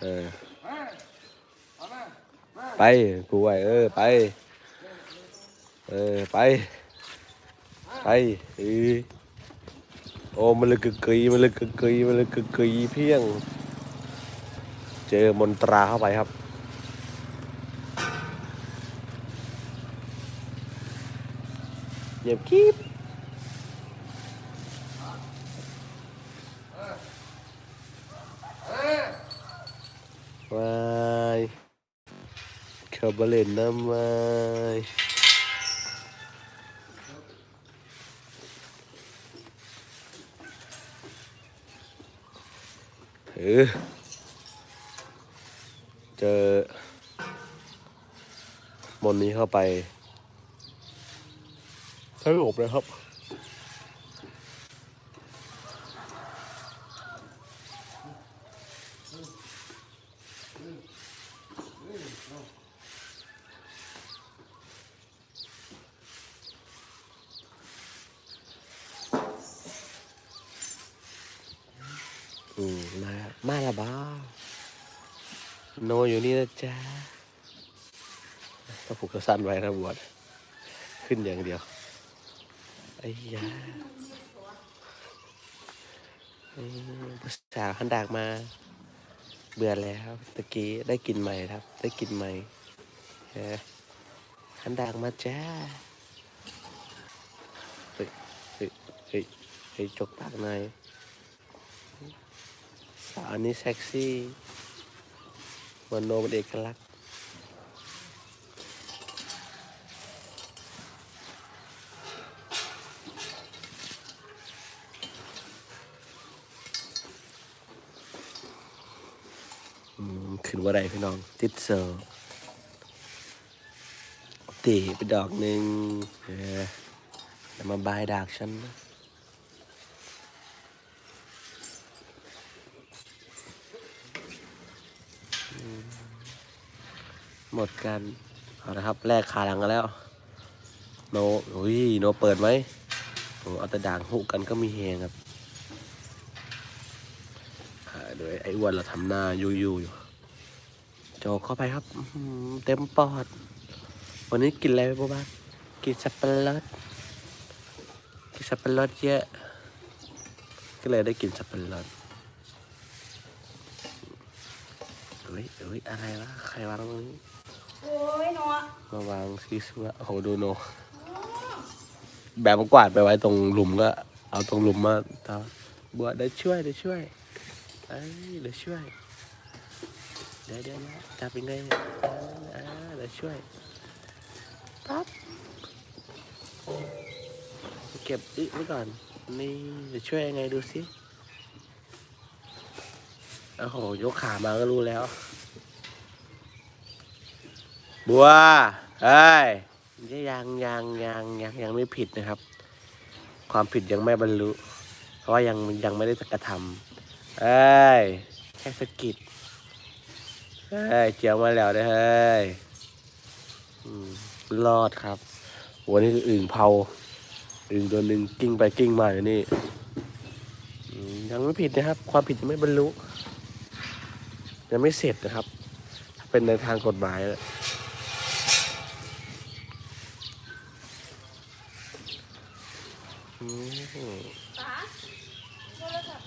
เออ ไปกูไว้เออ ไป เออ ไป ไปเออโอ้มันเลยกึกกยมันเลยกึกกยมันเลยกึกกยเพียง เจอมนตราเข้าไปครับเงียบคีบ เขาเล่นน้ำวายเออเจอมนนี้เข้าไปสงบเลยครับ อืมมามาละบ้า โนอยู่นี่นะจ๊ะต้องผูกกระสันไว้นะบวชขึ้นอย่างเดียวไอ้ยาอืมภาษาวขันดากมา เบื่อแล้วตะกี้ได้กินใหม่ครับ ได้กินใหม่ฮ้ขันดากมาจ้าเฮ้ยเฮ้ยเฮ้ยเฮ้ยจกปากหน่อยสาวนี้เซ็กซี่ มนโนเป็นเอกลักษณ์ขึ้นว่าไรพี่น้อง ติดเซอร์ตีไปดอกหนึ่งเอออย่ามาบายดากฉันนะ หมดกันเอาละครับแลกขาหลังกันแล้ว โนอุ้ยโนเปิดไหมโอ้เอาแต่ด่างหุกันก็มีเฮงครับโดยไอ้อ้วนเราทำหน้ายุยๆอยู่โจเข้าไปครับเต็มปอด วันนี้กินอะไรไปบ้างกินสับปะรดกินสับปะรดเยอะก็เลยได้กินสับปะรดเฮ้ยเฮ้ยอะไรวะใครวางตรงนี้ โอ้ยเนาะมาวางซีซัวโอ้โหดูโนแบบมากวาดไปไว้ตรงหลุมก็ เอาตรงหลุมมาทำบัวเดี๋ยวช่วยเดี๋ยวช่วยเอ้ยเดี๋ยวช่วย เดี๋ยวเดี๋ยวเดี๋ยวจับยังไงเนี่ยอ่าเดี๋ยวช่วยปั๊บเก็บอึไว้ก่อน นี่เดช่วยยังไงดูสิโอ้โห ยกขามาก็รู้แล้ว บัวเอ้ยยังยังยังยังยังไม่ผิดนะครับ ความผิดยังไม่บรรลุ เพราะว่ายังยังไม่ได้กระทำเอ้ยแค่สะกิดเอ้ยเจียวมาแล้วนะเฮ้ยรอดครับโหนี่คืออึ่งเผาอึ่งตัวหนึ่งกิ้งไปกิ้งมาอยู่นี่ยังไม่ผิดนะครับ ความผิดยังไม่บรรลุยังไม่เสร็จนะครับ เป็นในทางกฎหมาย อะอืมป๋าโทรศัพท์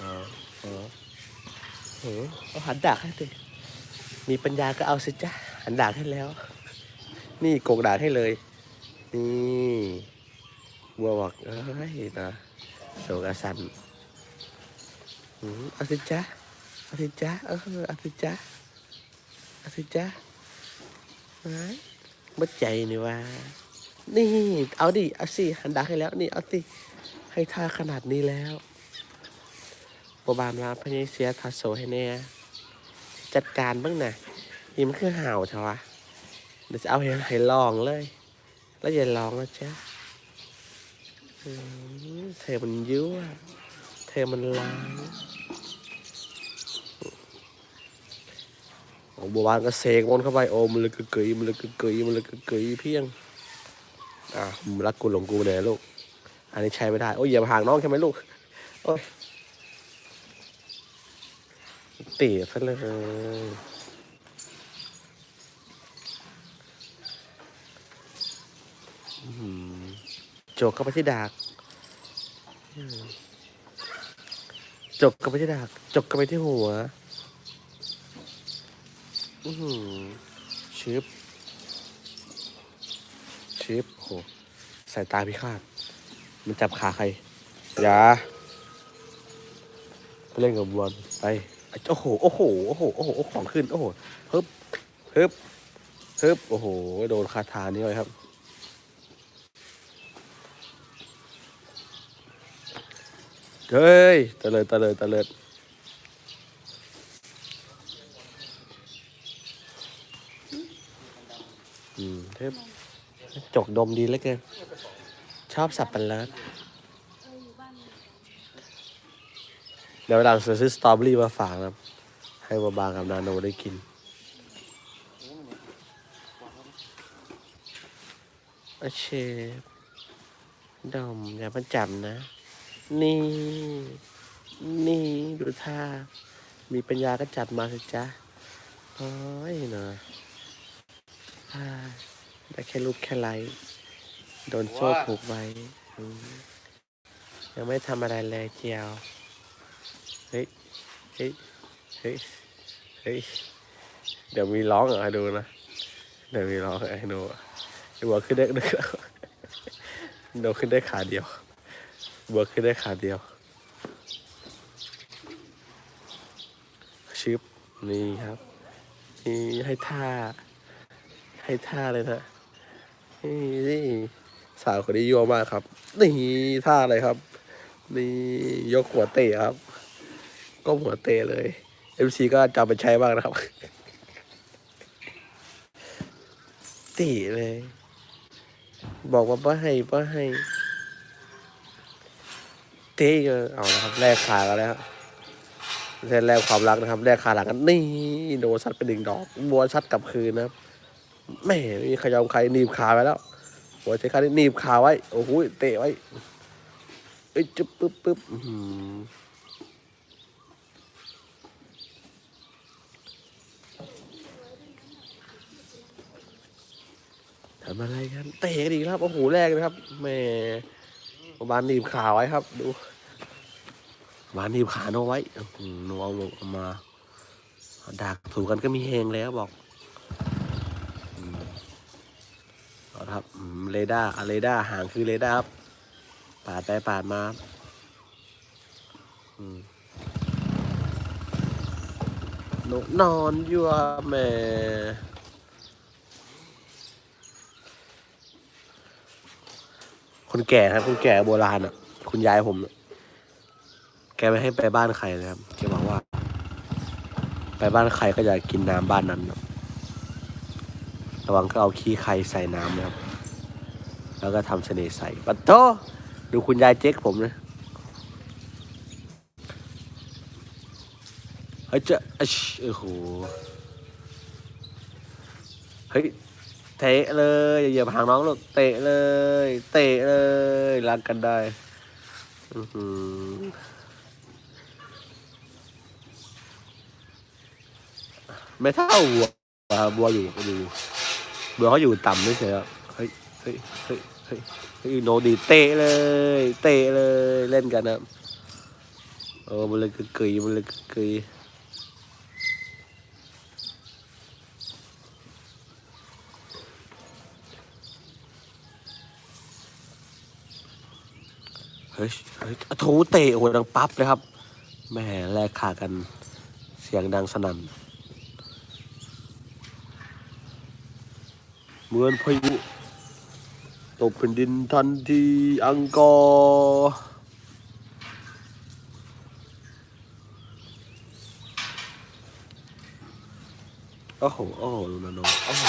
อ๋ออ๋อเฮ้เอาหันดากให้สิมีปัญญาก็เอาสิจ้ะหันดากให้แล้ว นี่โกกดากให้เลย นี่บัวบอกเอ้ยนะโศกสันอืมเอาสิจ้ะเอาสิจ้ะเออเอาสิจ้ะเอาสิจ้ะไมัดใจนี่ว่า นี่ เอาดิ เอาสิหันดากให้แล้ว นี่ เอาสิ ให้ท่าขนาดนี้แล้วบบานว่าพญเสียทัสโซให้แน่จัดการบ้างนะนี่มันคือห่าวเถอะวะเดี๋ยวจะเอาให้ลองเลย แล้วอย่าลองนะจ๊ะเธอมันยั่วเธอมันล้าง โอ้บัวบานก็เสกวนเข้าไปโอมันเลยกึกยมันเลยกึกยมันเลยกึกยเพียงอะมึงรักกูหลงกูเนี่ยลูก อันนี้ใช้ไม่ได้ โอ้ยอย่ามาห่างน้องใช่ไหมลูก โอ้ยเตะซะเลยอื้อหือโจกเข้าไปที่ดากจกเข้าไปที่ดากจกเข้าไปที่หัว อือชิปชิปโหสายตาพิฆาต มันจับขาใคร อย่าไปเล่นกับบอลไป โอ้โห โอ้โห โอ้โห โอ้โห ของขึ้น โอ้โหฮึบฮึบฮึบโอ้โห โดนคาถานี้เลยครับ เฮ้ยตะเลิดตะเลิดตะเลิดอืมเทพ จกดมดีเหลือเกิน ชอบสับปะรดเอออยู่บ้านเดี๋ยวเวลาซื้อสตรอเบอรี่มาฝากนะครับให้บาบางกับนาโนได้กิน โอเคดอมอย่ามาจับนะ นี่ นี่ดูท่า มีปัญญาก็จัดมาสิจ๊ะโอ้ยเนาะ ได้แค่รูปแค่ไลค์โดนโซ่ผูกไว้อืมยังไม่ทำอะไรเลยเจียว เฮ้ย เฮ้ย เฮ้ย เฮ้ย เดี๋ยวมีร้องเหรอให้ดูนะ เดี๋ยวมีร้องให้ดูอะไอ้บัวขึ้นได้ดึกแล้วโดขึ้นได้ขาเดียวบัวขึ้นได้ขาเดียว ชิปนี่ครับ นี่ให้ท่า ให้ท่าเลยนะ นี่สาวคนนี้ยั่วมากครับ นี่ท่าอะไรครับ นี่ยกหัวเตะครับก้มหัวเตะเลย MC ก็จำไปใช้บ้างนะครับตะเลย บอกว่าป้าให้ป้าให้ เตะก็เอาละครับแลกขากันแล้วแรกความรักนะครับแรกขาหลังกันนี่โดนซัดไปดึงดอกบัวซัดกลับคืนนะครับ ไม่มีใครยอมใครหนีบขาไปแล้วหัวใจขานี่หนีบขาไว้ โอ้โหเตะไว้เอ้ยจุ๊บปึ๊บปึ๊บทำอะไรกันเตะกันอีกครับ โอ้โหแรกนะครับแม่บานหนีบขาไว้ครับ ดูวานหนีบขาโนไว้อื้อหือโนเอาลงมาดักถูกกันก็มีเฮงแล้วบอกอืมเอาละครับอืม เรดาร์อะเรดาร์ห่างคือเรดาร์ครับปาดไปปาดมาครับอืมนกนอนอยู่อะแม่คนแก่ครับคนแก่โบราณอะ คุณยายผมอะแกไม่ให้ไปบ้านใครนะครับแกบอกว่า ไปบ้านใครก็อย่ากินน้ำบ้านนั้นนะระวังก็เอาขี้ใครใส่น้ำนะครับ แล้วก็ทำเสน่ห์ใส่ปัตโตดูคุณยายเจ๊กผมนะเฮ้ยเจะอิ๊ชโอ้โหเฮ้ยเตะเลยอย่าเหยียบหางน้องลูกเตะเลย เตะเลยรักกันได้ไม่เท่าบัวบัวอยู่อยู่บัวเขาอยู่ต่ำไม่ใช่เหรอเฮ้ยเฮ้ยเฮ้ย เฮ้ยโนดีเตะเลย เตะเลยเล่นกันนะเออมันเลยกึกกยมันเลยกึกกยเฮ้ยเฮ้ยโถเตะโอ้โหดังปั๊บเลยครับแม่แลกขากันเสียงดังสนั่นเหมือนพายุ ตกแผ่นดินทันทีอังกอร์โอ้โหโอ้โหลูนาโนโอ้โห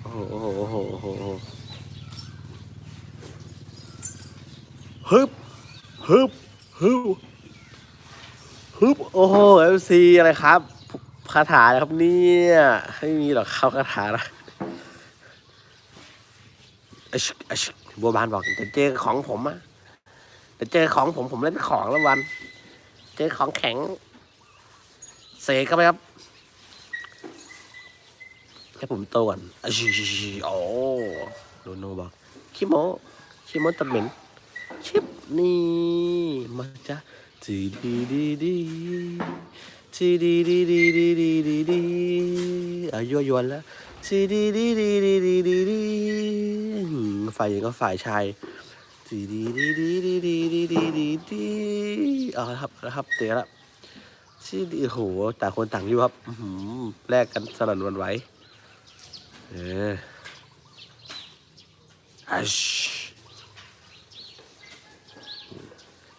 โอ้โหโอ้โหโอ้โหโอ้โหโอ้โหฮึบฮึบฮึบฮึบโอ้โหเอฟซีอะไรครับคาถานะครับเนี่ยไม่มีหรอกเข้าคาถานะอิชอิช บัวบานบอกจะเจอของผมอะแต่เจอของผมผมเล่นของแล้ววัน เจอของแข็ง เสกเข้าไปครับให้ผมโตก่อนอะชิชิชิโอ้โนโนบอกคิโมคิโมตัดเหม็น ชิปนี่ มาจ้ะจีดีดีดีจีดีดีดีดีดีดีอะยั่วยวนแล้ว จีดีดีดีดีดีดีดีฝ่ายหญิงก็ฝ่ายชายจีดีดีดีดีดีดีดีดีดีเอาละครับเอาละครับเตะละจีดีโอ้โหต่างคนต่างอยู่ครับแลกกันสนั่นวันไหวเอออัช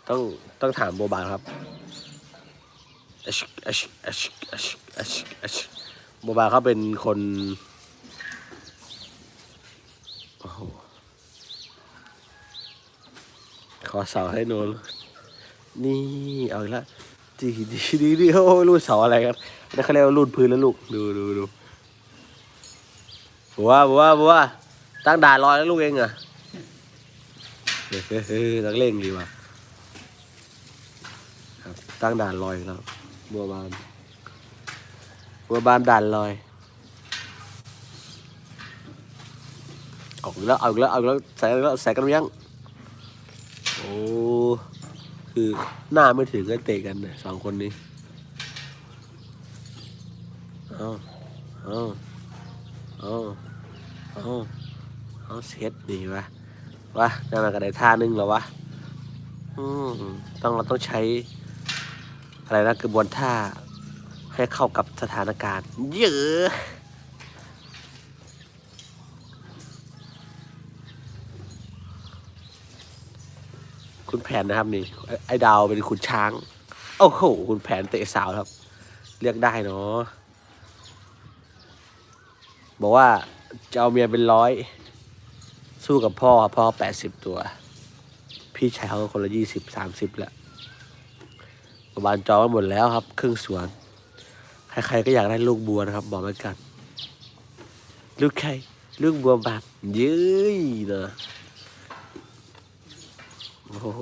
ต้องต้องถามโบบานครับอัชอัชอัชอัชอัชอัชโบบานเขาเป็นคนโอ้โหข อเสาให้โนนนี่เอาอีกล้วดีดีดีดีโอ้ยรูดเสาอะไรกันนั่นเขาเรียกว่ารูดพื้นแล้วลูกดูดูดูบัวบัวบัวตั้งด่านรอยแล้วลูกเองเหรอเฮ้ยเฮ้ยเฮ้ยนักเล่งดีว่ะครับตั้งด่านลอยแล้วบัวบานบัวบานด่านลอยออกแล้วออกแล้วออกแล้วใส่แล้วใส่กันยัง โอ้คือหน้าไม่ถึงก็เตะกันนะสองคนนี้เอาเอาเอาเอาเอาเซตดีวะวะนั่นมันก็ได้ท่านึงแล้ววะอืมต้องเราต้องใช้อะไรนะกระบวนท่าให้เข้ากับสถานการณ์ เยอะ คุณแผนนะครับนี่ไอ้ดาวเป็นคุณช้างโอ้โหคุณแผนเตะสาวครับ เรียกได้เนาะบอกว่าจะเอาเมียเป็นร้อย สู้กับพ่อพ่อแปดสิบตัว พี่ชายเขาคนละยี่สิบสามสิบแหละประมาณจองหมดแล้วครับ ครึ่งสวน ใครๆก็อยากได้ลูกบัวนะครับ บอกไว้กัน ลูกใครลูกบัวบานเย้ยนะ โอ้โห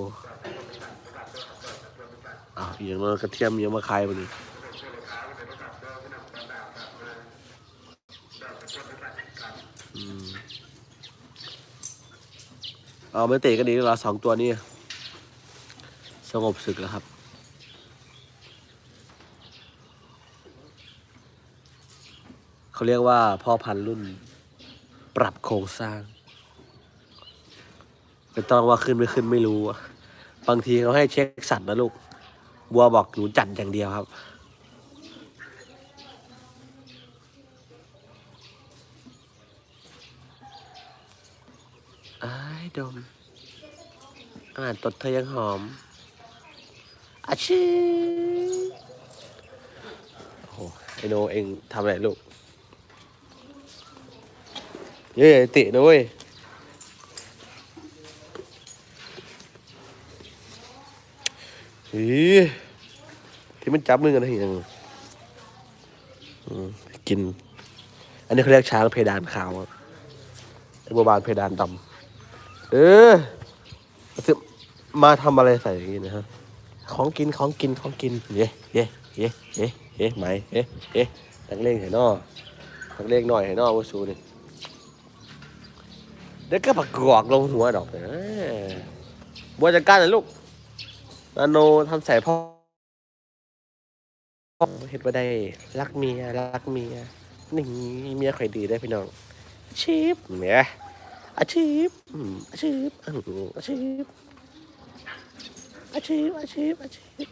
อ้าวย่างนั้นกระเทียมยังมาขายมาดิอืมเอาไม่เตะกันดีกว่าสองตัวนี้ สงบศึกแล้วครับเขาเรียกว่าพ่อพันธุ์รุ่นปรับโครงสร้าง ไม่ต้องว่าขึ้นไม่ขึ้นไม่รู้ บางทีเขาให้เช็คสัตว์นะลูก บัวบอกหนูจัดอย่างเดียวครับ ไอ้ดมอ่านตดเธอยังหอมอาชีโอ้โหไอโนเองทำอะไรลูก เย้ตินะเว้ย อีที่มันจับมือกันทีนึงกิน อันนี้เขาเรียกช้างเพดานขาวอะไอ้บัวบานเพดานดำเออมาทำอะไรใส่อย่างนี้นะฮะของกินของกินของกินเย่เย่เย่เย่เย่ไหมเย่เย่นักเลงเห็นนอนักเลงหน่อยเห็นนอวัสูนี่เด็กก็ปักกอกลงหัวดอกเออบัวจัดการนะลูก นาโนทำใส่พ่อเห็ดว่าได้ รักเมีย รักเมียหนี่งเมียข่อยดีได้พี่น้องอาชีพเมียอาชีพอาชีพอาชีพอาชีพอาชีพอาชีพ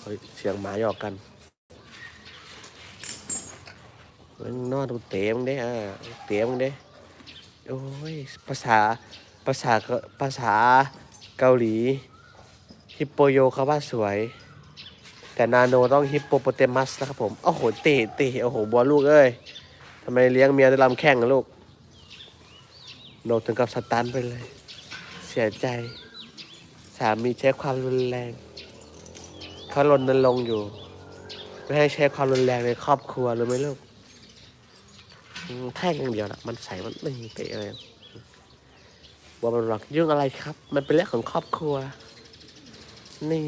เฮ้ยเสียงหมาหยอกกันมันนอนเตะมึงเด้อ่าเตะมึงเด้ โอ้ยภาษาภาษาภาษาเกาหลี ฮิปโปโยเขาว่าสวย แต่นาโนต้องฮิปโปโปเตมัสนะครับผมโอ้โหเตะเตะโอ้โหบัวลูกเอ้ยทำไมเลี้ยงเมียด้วยลำแข้งลูกโนถึงกับสตันไปเลย เสียใจ สามีใช้ความรุนแรงเขารณรงค์อยู่ ไม่ให้ใช้ความรุนแรงในครอบครัวรู้ไหมลูก แท่งอย่างเดียวนะมันใส่มันไม่เตะอะไรว่ามันหรอกยุ่งอะไรครับ มันเป็นเรื่องของครอบครัว นี่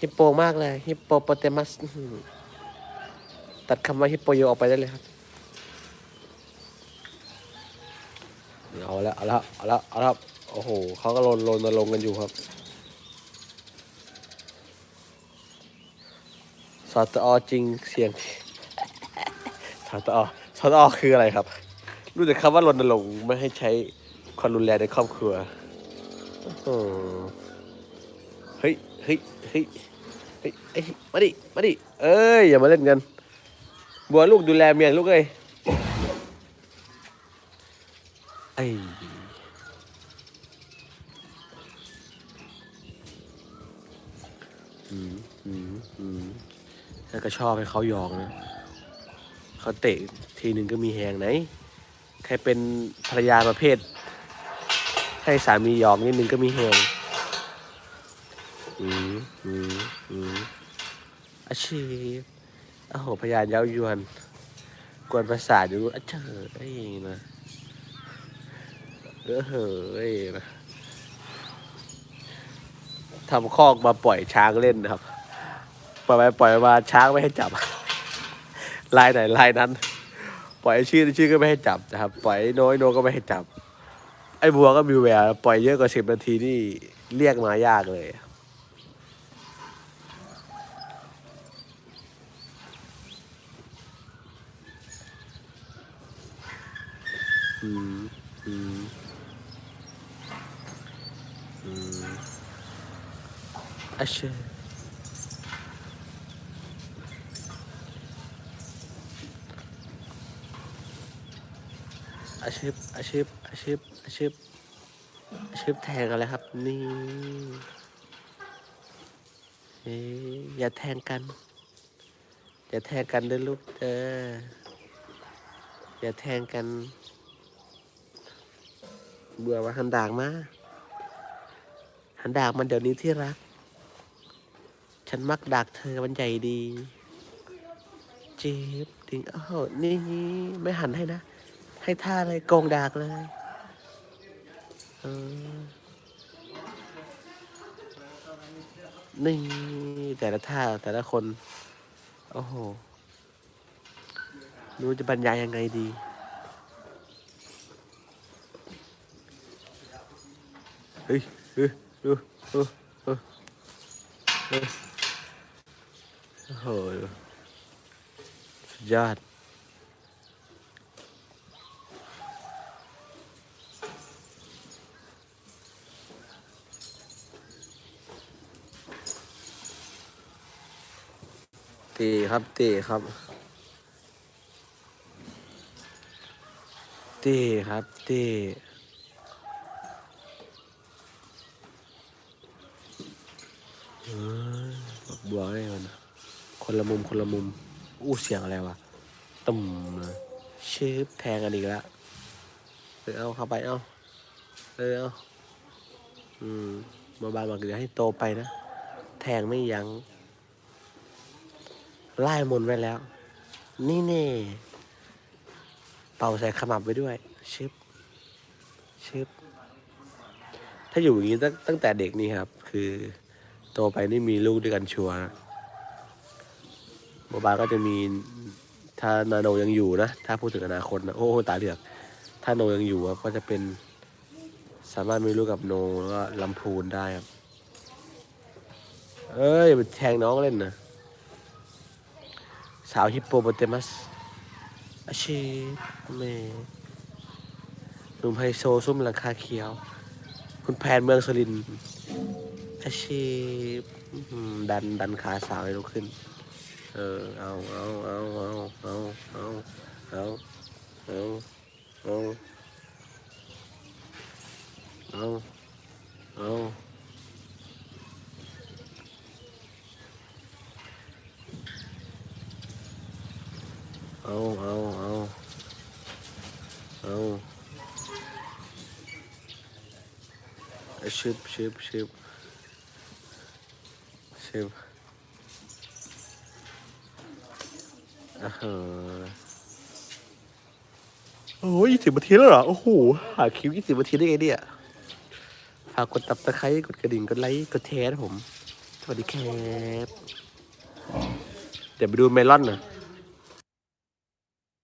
ฮิปโปมากเลยฮิปโปโปเตมัสตัดคำว่าฮิปโปโยออกไปได้เลยครับเอาแล้วเอาแล้วเอาแล้วเอาแล้วโอ้โหเขาก็ลนลนลงกันอยู่ครับสอตอจริงเสียงสตอ สตอคืออะไรครับ รู้แต่คำว่ารณรงค์ไม่ให้ใช้ความรุนแรงในครอบครัวเฮ้ยเฮ้ยเฮ้ยเฮ้ยเอ้ยมาดิมาดิเอ้ยอย่ามาเล่นกันบัวลูกดูแลเมียลูกเอ้ยไอ้อืมอืมอืมแล้วก็ชอบให้เขาหยอกนะเขาเตะ ทีหนึ่งก็มีแหงไหน ใครเป็นภรรยาประเภท ให้สามีหยอกนิดนึงก็มีแหงอืมอืมอืมอาชีพโอ้โหพยานเย้ายวน กวนประสาทอยู่อะเจอไอ้นะเออเฮ้ยนะทำคอกมาปล่อยช้างเล่นนะครับ ปล่อยไปปล่อยมาช้างไม่ให้จับ ลายไหนลายนั้น ล่อยชื่อชื่อก็ไม่ให้จับนะครับ ปล่อยน้อยโนก็ไม่ให้จับ ไอ้บัวก็มีแววปล่อยเยอะกว่าสิบนาทีนี่เรียกมายากเลยอืมอืมอืมอาเชญ อาชีพอาชีพอาชีพอาชีพอาชีพแทงกันเลยครับ นี่เอ้ยอย่าแทงกัน อย่าแทงกันด้อลูกเอออย่าแทงกัน เบื่อว่าหันดากมาหันดากมันเดี๋ยวนี้ที่รัก ฉันมักดากเธอมันใหญ่ดีเจ็บดิงอ้าวนี่ไม่หันให้นะ ให้ท่าเลยโกงดากเลยนี่แต่ละท่าแต่ละคน โอ้โหไม่รู้จะบรรยายยังไงดี เฮ้ยเฮ้ยดูดูดูดูโอ้โหสุดยอด ตีครับตีครับตีครับตีเออบัวไอ้มันคนละมุม คนละมุม อู้เสียงอะไรวะตุ่มเชืบแทงกันอีกแล้วเออเอาเข้าไปเอาเออเอาอืมมาบานบอกเดี๋ยวให้โตไปนะ แทงไม่ยัง้ง ไล่มนไว้แล้ว นี่เน่เป่าใส่ขมับไว้ด้วย ชึบ ชึบ ถ้าอยู่อย่างนี้ตั้งตั้งแต่เด็กนี่ครับ คือโตไปนี่มีลูกด้วยกันชัวร์โมบาก็จะมีถ้านาโนยังอยู่นะ ถ้าพูดถึงอนาคตนะ โอ้ตาเหลือก ถ้าโนยังอยู่ก็จะเป็นสามารถมีลูกกับโนแล้วก็ลำพูนได้ครับ เอ้ยไปแทงน้องเล่นนะ สาวฮิปโปโปเตมัสอาชีพเมหนุ่มไฮโซซุ้มหลังคาเขียว คุณแพนเมืองสุรินอาชีพดันดันขาสาวให้ลุกขึ้น เออเอาเอาเอาเอาเอาเอาเอาเอาเอาเอาเอา เอาเอาเอาเอาชิบชิบชิบชิบอ่าฮะโอ้ยยี่สิบนาทีแล้วเหรอ โอ้โห หาคิวยี่สิบนาทีได้ไงเนี่ย ฝากกดตับตะไคร้กดกระดิ่ง กดไลค์ กดแชร์นะผม สวัสดีครับ เดี๋ยวไปดูเมลอนหน่อย